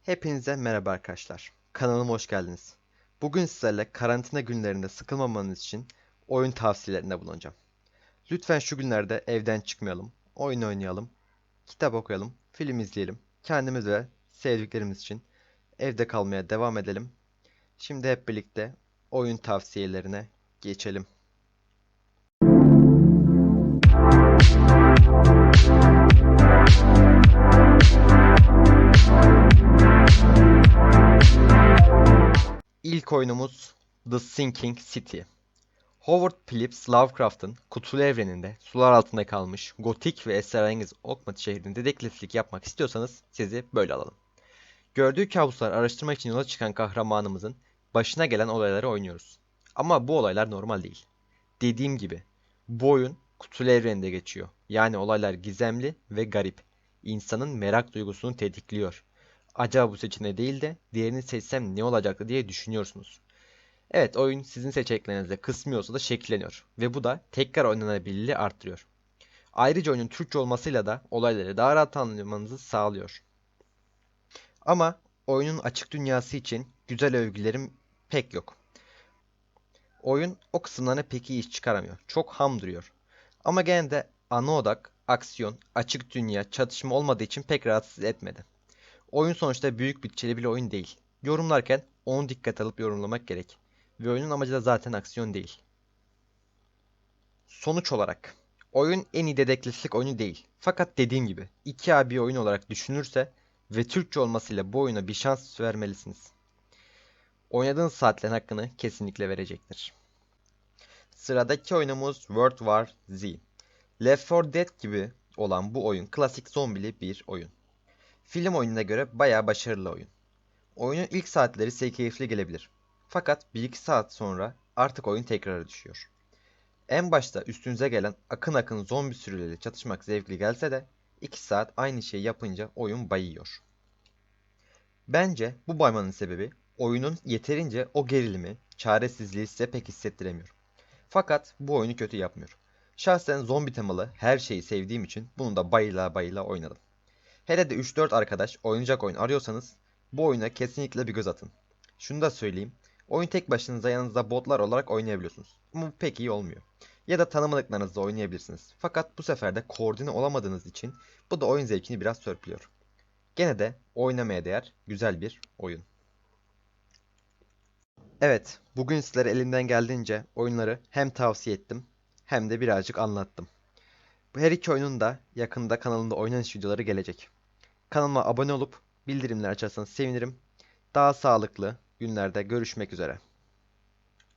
Hepinize merhaba arkadaşlar. Kanalıma hoş geldiniz. Bugün sizlerle karantina günlerinde sıkılmamanız için oyun tavsiyelerinde bulunacağım. Lütfen şu günlerde evden çıkmayalım, oyun oynayalım, kitap okuyalım, film izleyelim. Kendimiz ve sevdiklerimiz için evde kalmaya devam edelim. Şimdi hep birlikte oyun tavsiyelerine geçelim. İlk oyunumuz The Sinking City. Howard Phillips Lovecraft'ın kutulu evreninde sular altında kalmış gotik ve esrarengiz Oakmont şehrinde dedektiflik yapmak istiyorsanız sizi böyle alalım. Gördüğü kabusları araştırmak için yola çıkan kahramanımızın başına gelen olayları oynuyoruz. Ama bu olaylar normal değil. Dediğim gibi bu oyun kutulu evreninde geçiyor. Yani olaylar gizemli ve garip. İnsanın merak duygusunu tetikliyor acaba bu seçeneği değil de diğerini seçsem ne olacaktı diye düşünüyorsunuz. Evet oyun sizin seçeneklerinizde kısmıyorsa da şekilleniyor ve bu da tekrar oynanabilirliği arttırıyor. Ayrıca oyunun Türkçe olmasıyla da olayları daha rahat anlamanızı sağlıyor. Ama oyunun açık dünyası için güzel övgülerim pek yok. Oyun o kısımlarına pek iyi iş çıkaramıyor. Çok ham duruyor. Ama gene de ana odak, aksiyon, açık dünya, çatışma olmadığı için pek rahatsız etmedi. Oyun sonuçta büyük bütçeli bir oyun değil. Yorumlarken onu dikkat alıp yorumlamak gerek. Ve oyunun amacı da zaten aksiyon değil. Sonuç olarak oyun en iyi dedektiflik oyunu değil. Fakat dediğim gibi 2A bir oyun olarak düşünürse ve Türkçe olmasıyla bu oyuna bir şans vermelisiniz. Oynadığınız saatlerin hakkını kesinlikle verecektir. Sıradaki oyunumuz World War Z. Left 4 Dead gibi olan bu oyun klasik zombili bir oyun. Film oyununa göre bayağı başarılı oyun. Oyunun ilk saatleri size keyifli gelebilir. Fakat 1-2 saat sonra artık oyun tekrara düşüyor. En başta üstünüze gelen akın akın zombi sürüleriyle çatışmak zevkli gelse de 2 saat aynı şeyi yapınca oyun bayıyor. Bence bu baymanın sebebi oyunun yeterince o gerilimi, çaresizliği size pek hissettiremiyor. Fakat bu oyunu kötü yapmıyor. Şahsen zombi temalı her şeyi sevdiğim için bunu da bayıla bayıla oynadım. Hele de 3-4 arkadaş oynayacak oyun arıyorsanız bu oyuna kesinlikle bir göz atın. Şunu da söyleyeyim. Oyun tek başınıza yanınızda botlar olarak oynayabiliyorsunuz. Ama bu pek iyi olmuyor. Ya da tanımadıklarınızla oynayabilirsiniz. Fakat bu sefer de koordine olamadığınız için bu da oyun zevkini biraz törpülüyor. Gene de oynamaya değer güzel bir oyun. Evet, bugün sizlere elimden geldiğince oyunları hem tavsiye ettim hem de birazcık anlattım. Bu her iki oyunun da yakında kanalımda oynanış videoları gelecek. Kanalıma abone olup bildirimleri açarsanız sevinirim. Daha sağlıklı günlerde görüşmek üzere.